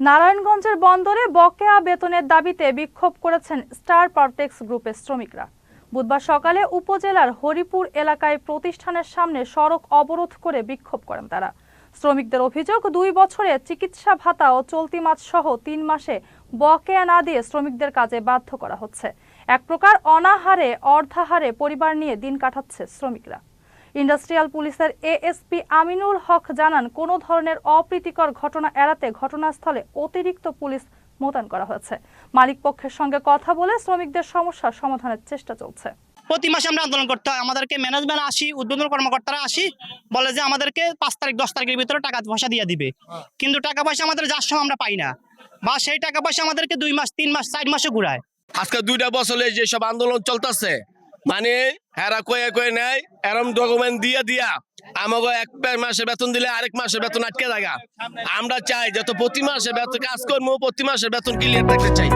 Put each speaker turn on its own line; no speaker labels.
নারায়ণগঞ্জের বন্দরে বকেয়া বেতনের দাবিতে বিক্ষোভ করেছেন স্টার পারটেক্স গ্রুপের শ্রমিকরা। বুধবার সকালে উপজেলার হরিপুর এলাকায় প্রতিষ্ঠানের সামনে সড়ক অবরোধ করে বিক্ষোভ করেন তারা। শ্রমিকদের অভিযোগ, দুই বছরে চিকিৎসা ভাতা ও চলতি মাস সহ তিন মাসে বকেয়া না দিয়ে শ্রমিকদের কাজে বাধ্য করা হচ্ছে। এক প্রকার অনাহারে, অর্ধাহারে পরিবার নিয়ে দিন কাটাচ্ছে শ্রমিকরা। ইন্ডাস্ট্রিয়াল পুলিশের এএসপি আমিনুল হক জানান কোনো ধরনের অপ্রীতিকর ঘটনা এড়াতে ঘটনাস্থলে অতিরিক্ত পুলিশ মোতায়েন করা হয়েছে। মালিক পক্ষের সঙ্গে কথা বলে শ্রমিকদের সমস্যার সমাধানের চেষ্টা চলছে।
প্রতি মাসে আমরা আন্দোলন করতে হয়। আমাদেরকে ম্যানেজমেন্ট আসি উদ্বোধন কর্মকর্তারা আসি বলে যে আমাদেরকে পাঁচ তারিখ দশ তারিখের ভিতরে টাকা পয়সা দিয়ে দিবে। কিন্তু টাকা পয়সা আমাদের যার সময় আমরা পাই না। বা সেই টাকা পয়সা আমাদেরকে দুই মাস তিন মাস চার মাসে ঘুরায়।
আজকে দুইটা বছরে যেসব আন্দোলন চলতেছে মানে এরা কয়ে কয়ে নেয়, এরম ডকুমেন্ট দিয়ে দিয়া আমাকে এক মাসে বেতন দিলে আরেক মাসে বেতন আটকে থাকা আমরা চাই যত প্রতি মাসে বেতন কাজ করব প্রতি মাসে বেতন ক্লিয়ার থাকতে চাই।